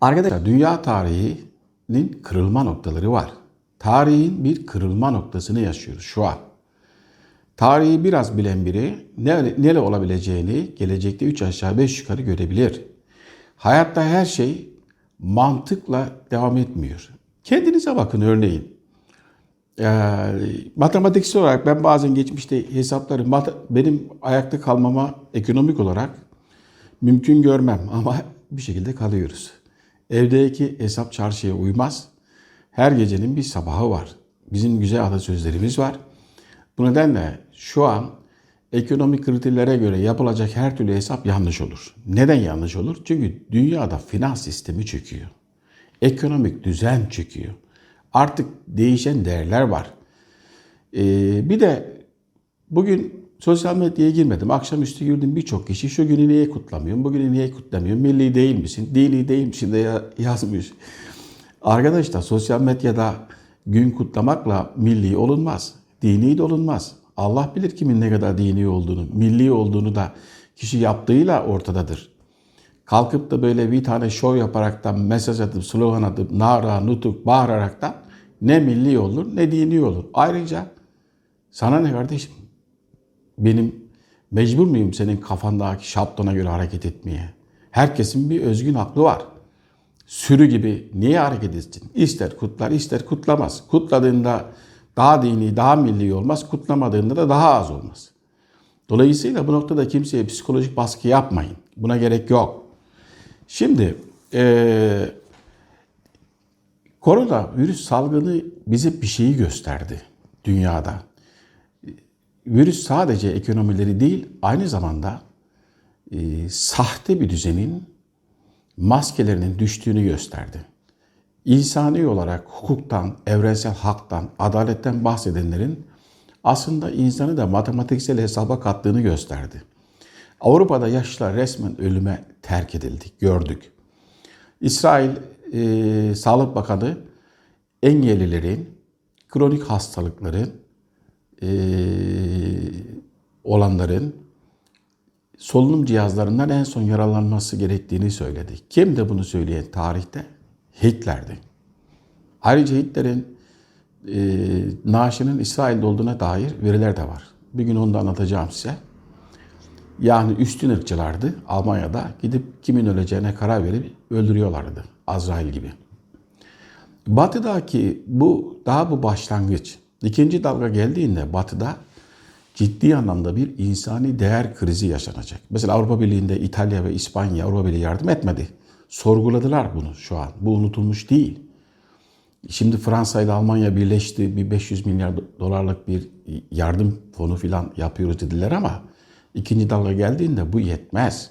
Arkadaşlar dünya tarihinin kırılma noktaları var. Tarihin bir kırılma noktasını yaşıyoruz şu an. Tarihi biraz bilen biri ne, neler olabileceğini gelecekte 3 aşağı 5 yukarı görebilir. Hayatta her şey mantıkla devam etmiyor. Kendinize bakın örneğin. Ee, matematiksel olarak ben bazen geçmişte hesapları benim ayakta kalmama ekonomik olarak mümkün görmem ama bir şekilde kalıyoruz. Evdeki hesap çarşıya uymaz. Her gecenin bir sabahı var. Bizim güzel atasözlerimiz var. Bu nedenle şu an ekonomik kriterlere göre yapılacak her türlü hesap yanlış olur. Neden yanlış olur? Çünkü dünyada finans sistemi çöküyor. Ekonomik düzen çöküyor. Artık değişen değerler var. Ee, bir de bugün sosyal medyaya girmedim. Akşamüstü girdim birçok kişi şu günü niye kutlamıyorsun, bugünü niye kutlamıyorsun, milli değil misin, dini değil misin de ya- yazmış. Arkadaşlar sosyal medyada gün kutlamakla milli olunmaz. Dini de olunmaz. Allah bilir kimin ne kadar dini olduğunu, milli olduğunu da kişi yaptığıyla ortadadır. Kalkıp da böyle bir tane şov yaparaktan, mesaj atıp, slogan atıp, nara, nutuk, bağıraraktan ne milli olur ne dini olur. Ayrıca sana ne kardeşim? Benim mecbur muyum senin kafandaki şablona göre hareket etmeye? Herkesin bir özgün aklı var. Sürü gibi niye hareket etsin? İster kutlar ister kutlamaz. Kutladığında daha dini, daha milli olmaz. Kutlamadığında da daha az olmaz. Dolayısıyla bu noktada kimseye psikolojik baskı yapmayın. Buna gerek yok. Şimdi eee korona virüs salgını bize bir şeyi gösterdi dünyada. Virüs sadece ekonomileri değil aynı zamanda e, sahte bir düzenin maskelerinin düştüğünü gösterdi. İnsani olarak hukuktan, evrensel haktan, adaletten bahsedenlerin aslında insanı da matematiksel hesaba kattığını gösterdi. Avrupa'da yaşlılar resmen ölüme terk edildi, gördük. İsrail e, Sağlık Bakanı engellilerin, kronik hastalıkların, e, olanların solunum cihazlarından en son yaralanması gerektiğini söyledi. Kim de bunu söyleyen tarihte? Hitler'di. Ayrıca Hitler'in e, naaşının İsrail'de olduğuna dair veriler de var. Bir gün onu da anlatacağım size. Yani üstün ırkçılardı Almanya'da. Gidip kimin öleceğine karar verip öldürüyorlardı. Azrail gibi. Batı'daki bu daha bu başlangıç. İkinci dalga geldiğinde Batı'da ciddi anlamda bir insani değer krizi yaşanacak. Mesela Avrupa Birliği'nde İtalya ve İspanya Avrupa Birliği yardım etmedi. Sorguladılar bunu şu an. Bu unutulmuş değil. Şimdi Fransa ile Almanya birleşti. Bir 500 milyar dolarlık bir yardım fonu filan yapıyoruz dediler ama ikinci dalga geldiğinde bu yetmez.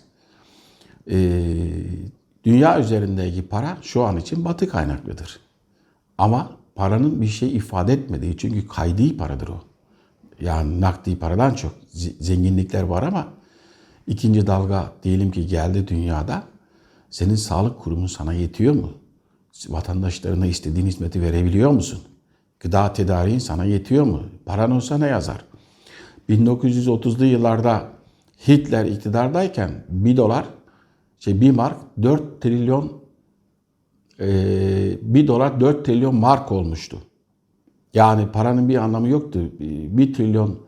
Ee, dünya üzerindeki para şu an için batı kaynaklıdır. Ama paranın bir şey ifade etmediği çünkü kaydi paradır o. Yani nakdi paradan çok zenginlikler var ama ikinci dalga diyelim ki geldi dünyada. Senin sağlık kurumun sana yetiyor mu? Vatandaşlarına istediğin hizmeti verebiliyor musun? Gıda tedariğin sana yetiyor mu? Paran olsa ne yazar? 1930'lu yıllarda Hitler iktidardayken bir dolar, şey bir mark 4 trilyon bir dolar 4 trilyon mark olmuştu. Yani paranın bir anlamı yoktu. Bir trilyon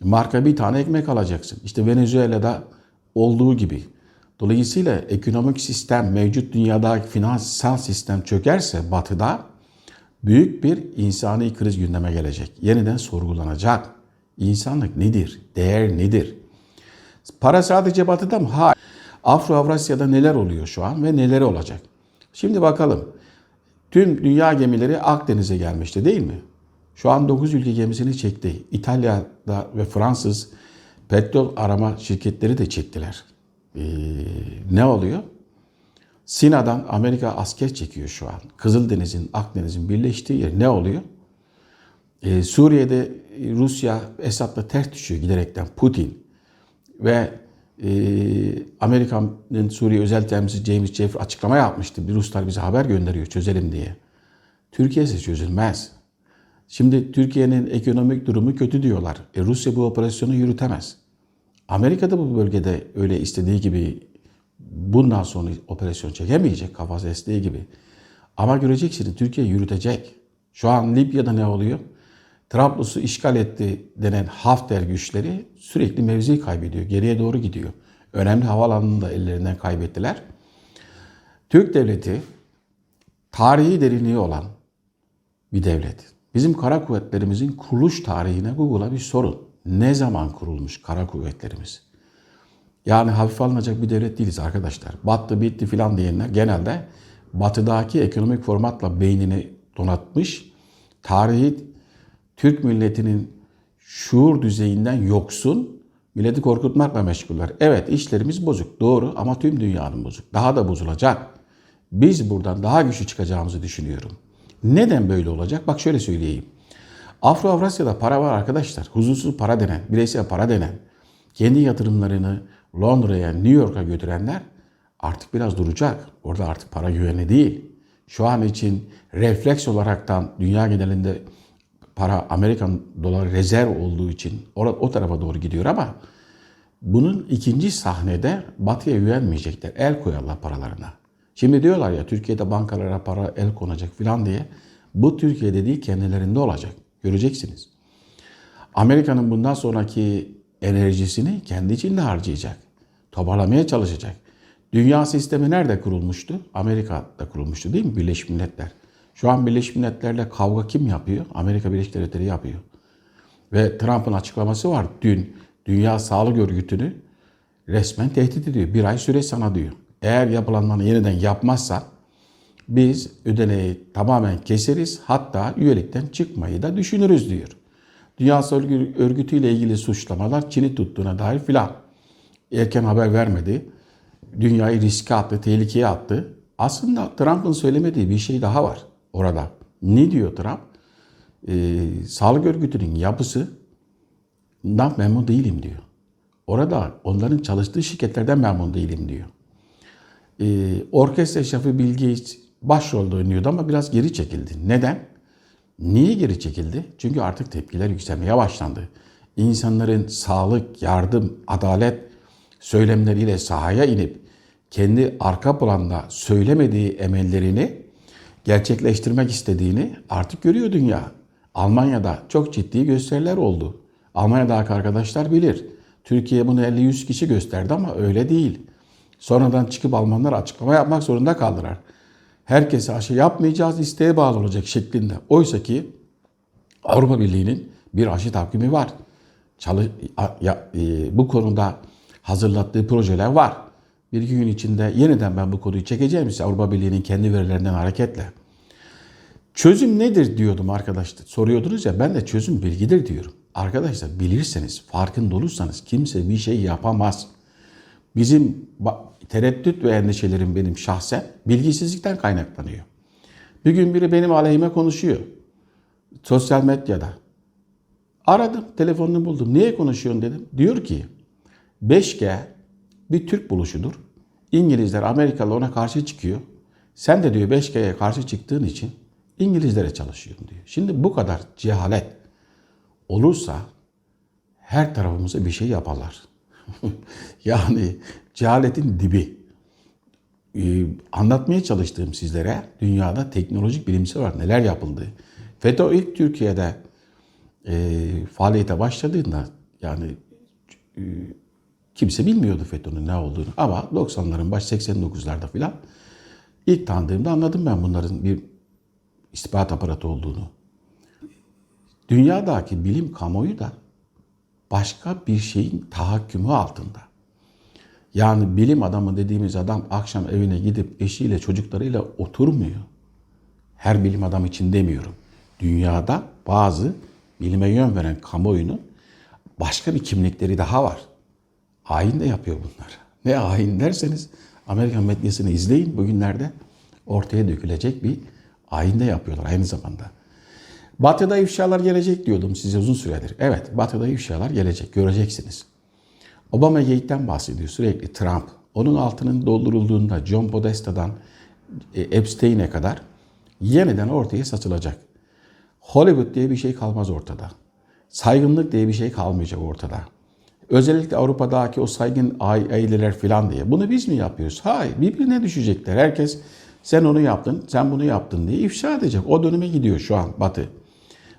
marka bir tane ekmek alacaksın. İşte Venezuela'da olduğu gibi. Dolayısıyla ekonomik sistem, mevcut dünyada finansal sistem çökerse batıda büyük bir insani kriz gündeme gelecek. Yeniden sorgulanacak. İnsanlık nedir? Değer nedir? Para sadece batıda mı? Hayır. Afro-Avrasya'da neler oluyor şu an ve neler olacak? Şimdi bakalım. Tüm dünya gemileri Akdeniz'e gelmişti değil mi? Şu an 9 ülke gemisini çekti. İtalya'da ve Fransız petrol arama şirketleri de çektiler. Ee, ne oluyor? Sina'dan Amerika asker çekiyor şu an. Kızıldeniz'in, Akdeniz'in birleştiği yer ne oluyor? Ee, Suriye'de Rusya Esad'la ters düşüyor giderekten Putin. Ve e, Amerika'nın Suriye özel temsilcisi James Jeffrey açıklama yapmıştı. Bir Ruslar bize haber gönderiyor çözelim diye. Türkiye ise çözülmez. Şimdi Türkiye'nin ekonomik durumu kötü diyorlar. E, Rusya bu operasyonu yürütemez. Amerika da bu bölgede öyle istediği gibi bundan sonra operasyon çekemeyecek kafası estiği gibi. Ama göreceksiniz Türkiye yürütecek. Şu an Libya'da ne oluyor? Trablus'u işgal etti denen Hafter güçleri sürekli mevzi kaybediyor. Geriye doğru gidiyor. Önemli havaalanını da ellerinden kaybettiler. Türk devleti tarihi derinliği olan bir devlet. Bizim kara kuvvetlerimizin kuruluş tarihine Google'a bir sorun. Ne zaman kurulmuş kara kuvvetlerimiz? Yani hafife alınacak bir devlet değiliz arkadaşlar. Battı bitti filan diyenler genelde batıdaki ekonomik formatla beynini donatmış, tarihi Türk milletinin şuur düzeyinden yoksun, milleti korkutmakla meşguller. Evet işlerimiz bozuk doğru ama tüm dünyanın bozuk. Daha da bozulacak. Biz buradan daha güçlü çıkacağımızı düşünüyorum. Neden böyle olacak? Bak şöyle söyleyeyim. Afro Avrasya'da para var arkadaşlar. Huzursuz para denen, bireysel para denen, kendi yatırımlarını Londra'ya, New York'a götürenler artık biraz duracak. Orada artık para güvenli değil. Şu an için refleks olaraktan dünya genelinde para Amerikan doları rezerv olduğu için o tarafa doğru gidiyor ama bunun ikinci sahnede batıya güvenmeyecekler. El koyarlar paralarına. Şimdi diyorlar ya Türkiye'de bankalara para el konacak filan diye. Bu Türkiye'de değil kendilerinde olacak. Göreceksiniz. Amerika'nın bundan sonraki enerjisini kendi içinde harcayacak. Toparlamaya çalışacak. Dünya sistemi nerede kurulmuştu? Amerika'da kurulmuştu değil mi? Birleşmiş Milletler. Şu an Birleşmiş Milletler'le kavga kim yapıyor? Amerika Birleşik Devletleri yapıyor. Ve Trump'ın açıklaması var. Dün Dünya Sağlık Örgütü'nü resmen tehdit ediyor. Bir ay süre sana diyor. Eğer yapılanmanı yeniden yapmazsan biz ödeneği tamamen keseriz. Hatta üyelikten çıkmayı da düşünürüz diyor. Dünya Sağlık Örgütü ile ilgili suçlamalar Çin'i tuttuğuna dair filan. Erken haber vermedi. Dünyayı riske attı, tehlikeye attı. Aslında Trump'ın söylemediği bir şey daha var orada. Ne diyor Trump? Ee, Sağlık Örgütü'nün yapısı memnun değilim diyor. Orada onların çalıştığı şirketlerden memnun değilim diyor. Ee, orkestra şefi Bill Gates başrolde oynuyordu ama biraz geri çekildi. Neden? Niye geri çekildi? Çünkü artık tepkiler yükselmeye başlandı. İnsanların sağlık, yardım, adalet söylemleriyle sahaya inip kendi arka planda söylemediği emellerini gerçekleştirmek istediğini artık görüyor dünya. Almanya'da çok ciddi gösteriler oldu. Almanya'daki arkadaşlar bilir. Türkiye bunu 50-100 kişi gösterdi ama öyle değil. Sonradan çıkıp Almanlar açıklama yapmak zorunda kaldılar. Herkese aşı yapmayacağız, isteğe bağlı olacak şeklinde. Oysa ki Avrupa Birliği'nin bir aşı takvimi var. Çalı, ya, e, bu konuda hazırlattığı projeler var. Bir iki gün içinde yeniden ben bu konuyu çekeceğim size Avrupa Birliği'nin kendi verilerinden hareketle. Çözüm nedir diyordum arkadaşlar. Soruyordunuz ya ben de çözüm bilgidir diyorum. Arkadaşlar bilirseniz, farkında olursanız kimse bir şey yapamaz. Bizim tereddüt ve endişelerim benim şahsen bilgisizlikten kaynaklanıyor. Bir gün biri benim aleyhime konuşuyor. Sosyal medyada. Aradım, telefonunu buldum. Niye konuşuyorsun dedim. Diyor ki 5G bir Türk buluşudur. İngilizler Amerikalı ona karşı çıkıyor. Sen de diyor 5G'ye karşı çıktığın için İngilizlere çalışıyorsun diyor. Şimdi bu kadar cehalet olursa her tarafımıza bir şey yaparlar. yani cehaletin dibi. Ee, anlatmaya çalıştığım sizlere dünyada teknolojik bilimsel olarak neler yapıldı. FETÖ ilk Türkiye'de e, faaliyete başladığında yani e, kimse bilmiyordu FETÖ'nün ne olduğunu. Ama 90'ların baş 89'larda filan ilk tanıdığımda anladım ben bunların bir istihbarat aparatı olduğunu. Dünyadaki bilim kamuoyu da başka bir şeyin tahakkümü altında. Yani bilim adamı dediğimiz adam akşam evine gidip eşiyle çocuklarıyla oturmuyor. Her bilim adamı için demiyorum. Dünyada bazı bilime yön veren kamuoyunun başka bir kimlikleri daha var. Hain de yapıyor bunlar. Ne hain derseniz Amerikan medyasını izleyin bugünlerde ortaya dökülecek bir hain de yapıyorlar aynı zamanda. Batı'da ifşalar gelecek diyordum size uzun süredir. Evet Batı'da ifşalar gelecek göreceksiniz. Obama Gate'den bahsediyor sürekli Trump. Onun altının doldurulduğunda John Podesta'dan e, Epstein'e kadar yeniden ortaya saçılacak. Hollywood diye bir şey kalmaz ortada. Saygınlık diye bir şey kalmayacak ortada. Özellikle Avrupa'daki o saygın ai- aileler falan diye. Bunu biz mi yapıyoruz? Hayır. Birbirine düşecekler. Herkes sen onu yaptın, sen bunu yaptın diye ifşa edecek. O döneme gidiyor şu an Batı.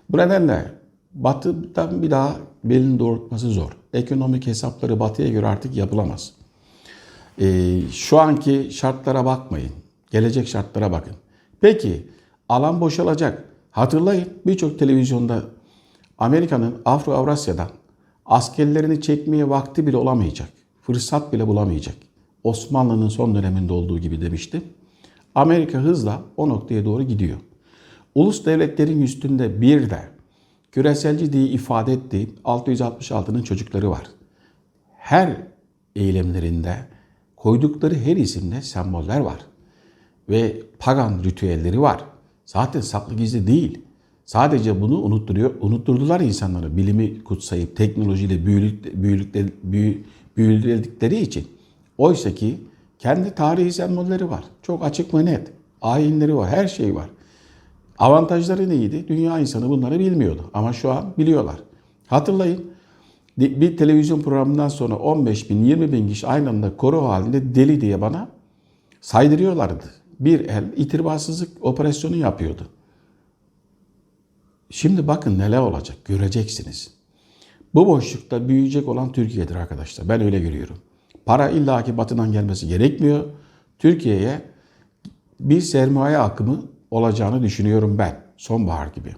Bu nedenle Batı'dan bir daha belini doğrultması zor. Ekonomik hesapları Batı'ya göre artık yapılamaz. Ee, şu anki şartlara bakmayın. Gelecek şartlara bakın. Peki alan boşalacak. Hatırlayın birçok televizyonda Amerika'nın Afro-Avrasya'dan askerlerini çekmeye vakti bile olamayacak. Fırsat bile bulamayacak. Osmanlı'nın son döneminde olduğu gibi demiştim. Amerika hızla o noktaya doğru gidiyor. Ulus devletlerin üstünde bir de küreselci diye ifade ettiği 666'nın çocukları var. Her eylemlerinde koydukları her isimde semboller var. Ve pagan ritüelleri var. Zaten saklı gizli değil. Sadece bunu unutturuyor, unutturdular insanları. Bilimi kutsayıp teknolojiyle büyülük, büyülükle, büyü, büyüledikleri için. Oysa ki kendi tarihi sembolleri var. Çok açık ve net. Ayinleri var, her şey var. Avantajları neydi? Dünya insanı bunları bilmiyordu. Ama şu an biliyorlar. Hatırlayın bir televizyon programından sonra 15 bin, 20 bin kişi aynı anda koro halinde deli diye bana saydırıyorlardı. Bir el itirbasızlık operasyonu yapıyordu. Şimdi bakın neler olacak göreceksiniz. Bu boşlukta büyüyecek olan Türkiye'dir arkadaşlar. Ben öyle görüyorum. Para illaki batıdan gelmesi gerekmiyor. Türkiye'ye bir sermaye akımı olacağını düşünüyorum ben. Sonbahar gibi.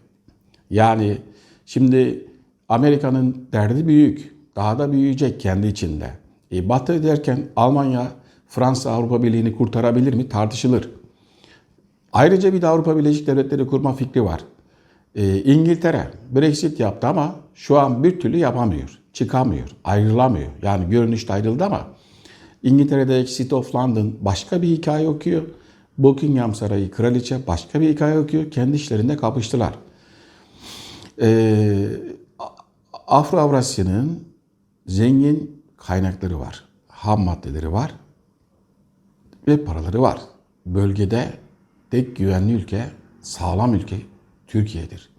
Yani şimdi Amerika'nın derdi büyük. Daha da büyüyecek kendi içinde. E, Batı derken Almanya, Fransa Avrupa Birliği'ni kurtarabilir mi tartışılır. Ayrıca bir de Avrupa Birleşik Devletleri kurma fikri var. E, İngiltere Brexit yaptı ama şu an bir türlü yapamıyor. Çıkamıyor, ayrılamıyor. Yani görünüşte ayrıldı ama İngiltere'deki City of London başka bir hikaye okuyor. Buckingham Sarayı kraliçe başka bir hikaye okuyor. Kendi işlerinde kapıştılar. Ee, Afro-Avrasya'nın zengin kaynakları var. Ham maddeleri var. Ve paraları var. Bölgede tek güvenli ülke, sağlam ülke Türkiye'dir.